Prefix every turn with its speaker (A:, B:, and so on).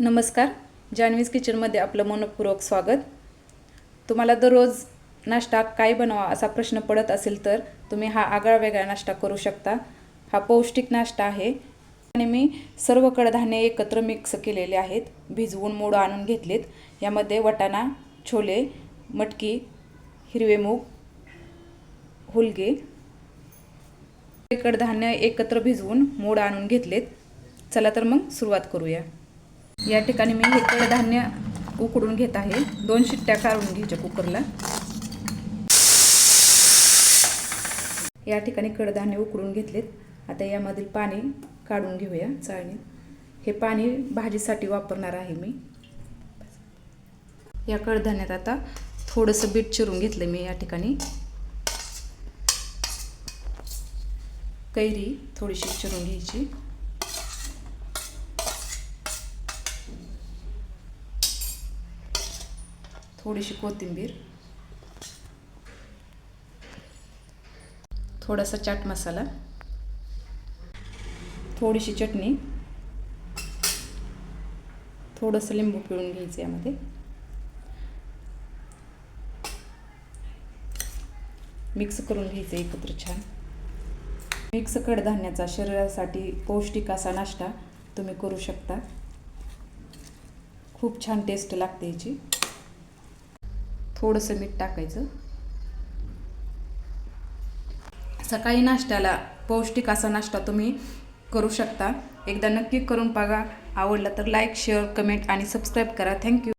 A: नमस्कार. जान्हवीज किचनमध्ये आपलं मनपूर्वक स्वागत. तुम्हाला दररोज नाश्ता काय बनवा असा प्रश्न पडत असेल तर तुम्ही हा आगळा वेगळा नाश्ता करू शकता. हा पौष्टिक नाश्ता आहे. आणि मी सर्व कडधान्ये एकत्र मिक्स केलेले आहेत. भिजवून मूड आणून घेतलेत. यामध्ये वटाणा छोले मटकी हिरवे मूग हुलगे हे कडधान्य एकत्र भिजवून मोड आणून घेतलेत. चला तर मग सुरुवात करूया. या ठिकाणी मी हे कडधान्य उकडून घेत आहे. दोन शिट्ट्या काढून घ्यायच्या कुकरला. या ठिकाणी कडधान्य उकडून घेतलेत. आता यामधील पाणी काढून घेऊया चाळणीत. हे पाणी भाजीसाठी वापरणार आहे मी. या कडधान्यात आता थोडंसं बीट चिरून घेतलं मी या ठिकाणी. कैरी थोडीशी चिरून घ्यायची. थोडीशी कोथिंबीर. थोडासा चाट मसाला. थोडीशी चटणी. थोडंसं लिंबू पिळून घ्यायचं यामध्ये. मिक्स करून घ्यायचं एकत्र छान. मिक्स कडधान्याचा शरीरासाठी पौष्टिक असा नाश्ता तुम्ही करू शकता. खूप छान टेस्ट लागते याची. थोडंसं मीठ टाकायचं. सकाळी नाश्त्याला पौष्टिक असा नाश्ता तुम्ही करू शकता. एकदा नक्की करून बघा. आवडला तर लाईक शेअर कमेंट आणि सबस्क्राईब करा. Thank you